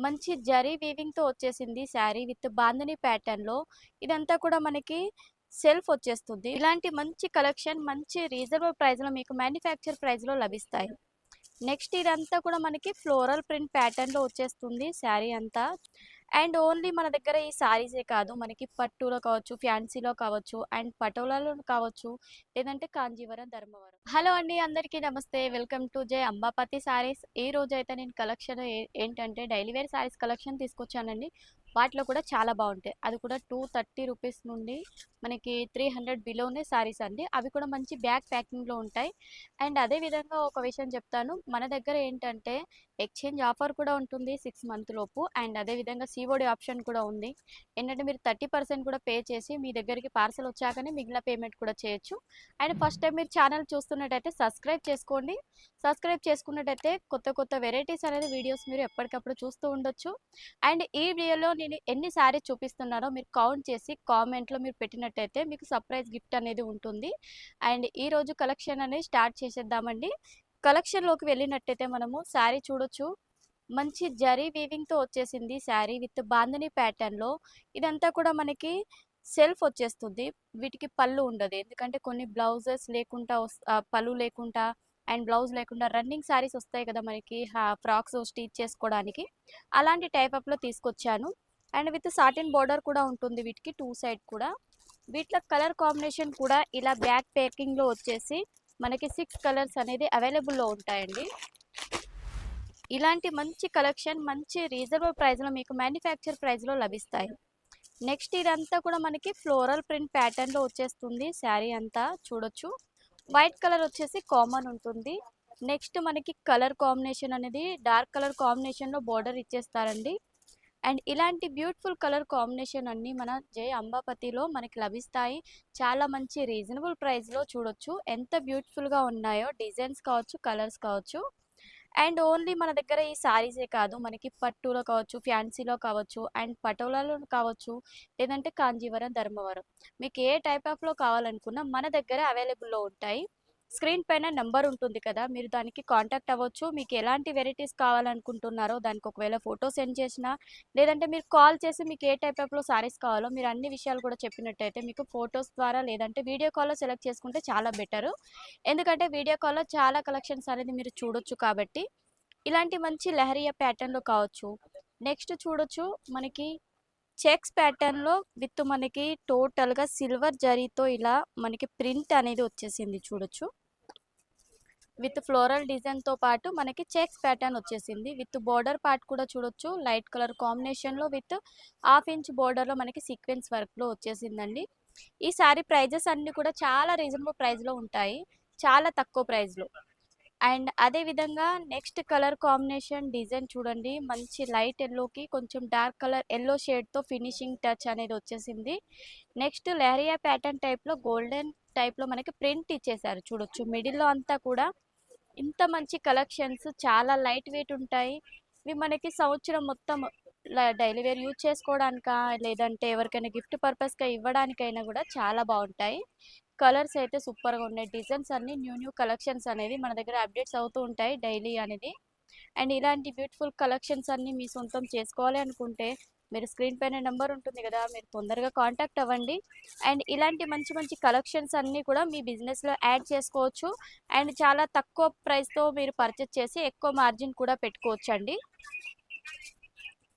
మంచి జరీ వీవింగ్‌తో వచ్చేసింది శారీ విత్ బాందిని ప్యాటర్న్‌లో. ఇదంతా కూడా మనకి సెల్ఫ్ వచ్చేస్తుంది. ఇలాంటి మంచి కలెక్షన్ మంచి రీజనబుల్ ప్రైస్‌లో మీకు మ్యానుఫ్యాక్చర్ ప్రైస్‌లో లభిస్తాయి. నెక్స్ట్ ఇదంతా కూడా మనకి ఫ్లోరల్ ప్రింట్ ప్యాటర్న్‌లో వచ్చేస్తుంది శారీ అంతా. అండ్ ఓన్లీ మన దగ్గర ఈ శారీసే కాదు మనకి పట్టులో కావచ్చు, ఫ్యాన్సీలో కావచ్చు అండ్ పటోలాలో కావచ్చు లేదంటే కాంజీవరం, ధర్మవరం. హలో అండి అందరికీ నమస్తే. వెల్కమ్ టు జై అంబాపతి శారీస్. ఈ రోజైతే నేను కలెక్షన్ ఏ ఏంటంటే డైలీ వేర్ శారీస్ కలెక్షన్ తీసుకొచ్చానండి. వాటిలో కూడా చాలా బాగుంటాయి. అది కూడా 230 రూపీస్ నుండి మనకి 300 బిలోనే శారీస్ అండి. అవి కూడా మంచి బ్యాగ్ ప్యాకింగ్‌లో ఉంటాయి. అండ్ అదే విధంగా ఒక విషయం చెప్తాను. మన దగ్గర ఏంటంటే ఎక్స్‌చేంజ్ ఆఫర్ కూడా ఉంటుంది సిక్స్ మంత్ లోపు. అండ్ అదే విధంగా ఆప్షన్ కూడా ఉంది. ఏంటంటే మీరు 30% కూడా పే చేసి మీ దగ్గరికి పార్సెల్ వచ్చాకనే మిగిలిన పేమెంట్ కూడా చేయొచ్చు. అండ్ ఫస్ట్ టైం మీరు ఛానల్ చూస్తున్నట్టయితే సబ్స్క్రైబ్ చేసుకోండి. సబ్స్క్రైబ్ చేసుకున్నట్టయితే కొత్త కొత్త వెరైటీస్ అనేది వీడియోస్ మీరు ఎప్పటికప్పుడు చూస్తూ ఉండొచ్చు. అండ్ ఈ వీడియోలో నేను ఎన్ని శారీస్ చూపిస్తున్నానో మీరు కౌంట్ చేసి కామెంట్‌లో మీరు పెట్టినట్టయితే మీకు సర్ప్రైజ్ గిఫ్ట్ అనేది ఉంటుంది. అండ్ ఈరోజు కలెక్షన్ అనేది స్టార్ట్ చేసేద్దామండి. కలెక్షన్‌లోకి వెళ్ళినట్టయితే మనము శారీ చూడొచ్చు. మంచి జరీ వీవింగ్‌తో వచ్చేసింది శారీ విత్ బాందని ప్యాటర్న్‌లో. ఇదంతా కూడా మనకి సెల్ఫ్ వచ్చేస్తుంది. వీటికి పళ్ళు ఉండదు. ఎందుకంటే కొన్ని బ్లౌజెస్ లేకుండా పళ్ళు లేకుండా అండ్ బ్లౌజ్ లేకుండా రన్నింగ్ శారీస్ వస్తాయి కదా మనకి ఫ్రాక్స్ స్టిచ్ చేసుకోవడానికి. అలాంటి టైప్ అప్‌లో తీసుకొచ్చాను. అండ్ విత్ సాటిన్ బార్డర్ కూడా ఉంటుంది వీటికి టూ సైడ్ కూడా. వీటిలో కలర్ కాంబినేషన్ కూడా ఇలా బ్యాక్ ప్యాకింగ్‌లో వచ్చేసి మనకి సిక్స్ కలర్స్ అనేది అవైలబుల్‌లో ఉంటాయండి. ఇలాంటి మంచి కలెక్షన్ మంచి రీజనబుల్ ప్రైస్‌లో మీకు మ్యానుఫ్యాక్చర్ ప్రైస్‌లో లభిస్తాయి. నెక్స్ట్ ఇదంతా కూడా మనకి ఫ్లోరల్ ప్రింట్ ప్యాటర్న్‌లో వచ్చేస్తుంది శారీ అంతా చూడొచ్చు. వైట్ కలర్ వచ్చేసి కామన్ ఉంటుంది. నెక్స్ట్ మనకి కలర్ కాంబినేషన్ అనేది డార్క్ కలర్ కాంబినేషన్‌లో బార్డర్ ఇచ్చేస్తారండి. అండ్ ఇలాంటి బ్యూటిఫుల్ కలర్ కాంబినేషన్ అన్నీ మన జై అంబాపతిలో మనకి లభిస్తాయి. చాలా మంచి రీజనబుల్ ప్రైస్‌లో చూడొచ్చు. ఎంత బ్యూటిఫుల్‌గా ఉన్నాయో డిజైన్స్ కావచ్చు, కలర్స్ కావచ్చు. అండ్ ఓన్లీ మన దగ్గర ఈ శారీసే కాదు మనకి పట్టులో కావచ్చు, ఫ్యాన్సీలో కావచ్చు అండ్ పటోలలో కావచ్చు లేదంటే కాంజీవరం, ధర్మవరం. మీకు ఏ టైప్ ఆఫ్‌లో కావాలనుకున్నా మన దగ్గర అవైలబుల్‌లో ఉంటాయి. స్క్రీన్ పైన నెంబర్ ఉంటుంది కదా! మీరు దానికి కాంటాక్ట్ అవ్వచ్చు. మీకు ఎలాంటి వెరైటీస్ కావాలనుకుంటున్నారో దానికి ఒకవేళ ఫోటో సెండ్ చేసినా లేదంటే మీరు కాల్ చేసి మీకు ఏ టైప్ ఆఫ్‌లో శారీస్ కావాలో మీరు అన్ని విషయాలు కూడా చెప్పినట్టయితే మీకు ఫోటోస్ ద్వారా లేదంటే వీడియో కాల్‌లో సెలెక్ట్ చేసుకుంటే చాలా బెటరు. ఎందుకంటే వీడియో కాల్‌లో చాలా కలెక్షన్స్ అనేది మీరు చూడొచ్చు కాబట్టి. ఇలాంటి మంచి లహరియా ప్యాటర్న్‌లో కావచ్చు. నెక్స్ట్ చూడొచ్చు మనకి చెక్స్ ప్యాటర్న్‌లో విత్ మనకి టోటల్‌గా సిల్వర్ జరీతో ఇలా మనకి ప్రింట్ అనేది వచ్చేసింది చూడొచ్చు. విత్ ఫ్లోరల్ డిజైన్‌తో పాటు మనకి చెక్స్ ప్యాటర్న్ వచ్చేసింది. విత్ బోర్డర్ పార్ట్ కూడా చూడొచ్చు. లైట్ కలర్ కాంబినేషన్‌లో విత్ హాఫ్ ఇంచ్ బోర్డర్‌లో మనకి సీక్వెన్స్ వర్క్‌లో వచ్చేసిందండి. ఈ శారీ ప్రైజెస్ అన్నీ కూడా చాలా రీజనబుల్ ప్రైస్‌లో ఉంటాయి. చాలా తక్కువ ప్రైస్‌లో. అండ్ అదే విధంగా నెక్స్ట్ కలర్ కాంబినేషన్ డిజైన్ చూడండి. మంచి లైట్ ఎల్లోకి కొంచెం డార్క్ కలర్ ఎల్లో షేడ్‌తో ఫినిషింగ్ టచ్ అనేది వచ్చేసింది. నెక్స్ట్ లెహరియా ప్యాటర్న్ టైప్‌లో గోల్డెన్ టైప్‌లో మనకి ప్రింట్ ఇచ్చేసారు చూడొచ్చు. మిడిల్‌లో అంతా కూడా ఇంత మంచి కలెక్షన్స్ చాలా లైట్ వెయిట్ ఉంటాయి. ఇవి మనకి సంవత్సరం మొత్తం డైలీ వేర్ యూజ్ చేసుకోవడానికా లేదంటే ఎవరికైనా గిఫ్ట్ పర్పస్‌గా ఇవ్వడానికైనా కూడా చాలా బాగుంటాయి. కలర్స్ అయితే సూపర్‌గా ఉన్నాయి. డిజైన్స్ అన్నీ న్యూ న్యూ కలెక్షన్స్ అనేది మన దగ్గర అప్డేట్స్ అవుతూ ఉంటాయి డైలీ అనేది. అండ్ ఇలాంటి బ్యూటిఫుల్ కలెక్షన్స్ అన్నీ మీ సొంతం చేసుకోవాలి అనుకుంటే మీరు స్క్రీన్ పైన నెంబర్ ఉంటుంది కదా! మీరు తొందరగా కాంటాక్ట్ అవ్వండి. అండ్ ఇలాంటి మంచి మంచి కలెక్షన్స్ అన్నీ కూడా మీ బిజినెస్‌లో యాడ్ చేసుకోవచ్చు. అండ్ చాలా తక్కువ ప్రైస్‌తో మీరు పర్చేస్ చేసి ఎక్కువ మార్జిన్ కూడా పెట్టుకోవచ్చండి.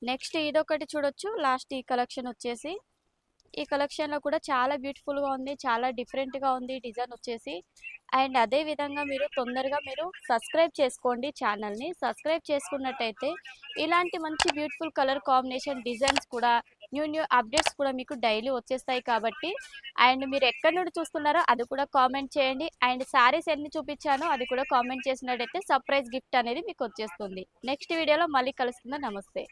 నెక్స్ట్ ఇదొకటి చూడొచ్చు. లాస్ట్ ఈ కలెక్షన్ వచ్చేసి ఈ కలెక్షన్‌లో కూడా చాలా బ్యూటిఫుల్‌గా ఉంది. చాలా డిఫరెంట్‌గా ఉంది డిజైన్ వచ్చేసి. అండ్ అదే విధంగా మీరు తొందరగా మీరు సబ్స్క్రైబ్ చేసుకోండి ఛానల్‌ని. సబ్స్క్రైబ్ చేసుకున్నట్టయితే ఇలాంటి మంచి బ్యూటిఫుల్ కలర్ కాంబినేషన్ డిజైన్స్ కూడా న్యూ న్యూ అప్డేట్స్ కూడా మీకు డైలీ వచ్చేస్తాయి కాబట్టి అండ్ మీరు ఎక్కడి నుండి చూస్తున్నారో అది కూడా కామెంట్ చేయండి. అండ్ శారీస్ ఎన్ని చూపించానో అది కూడా కామెంట్ చేసినట్టయితే సర్ప్రైజ్ గిఫ్ట్ అనేది మీకు వచ్చేస్తుంది. నెక్స్ట్ వీడియోలో మళ్ళీ కలుస్తుందా నమస్తే.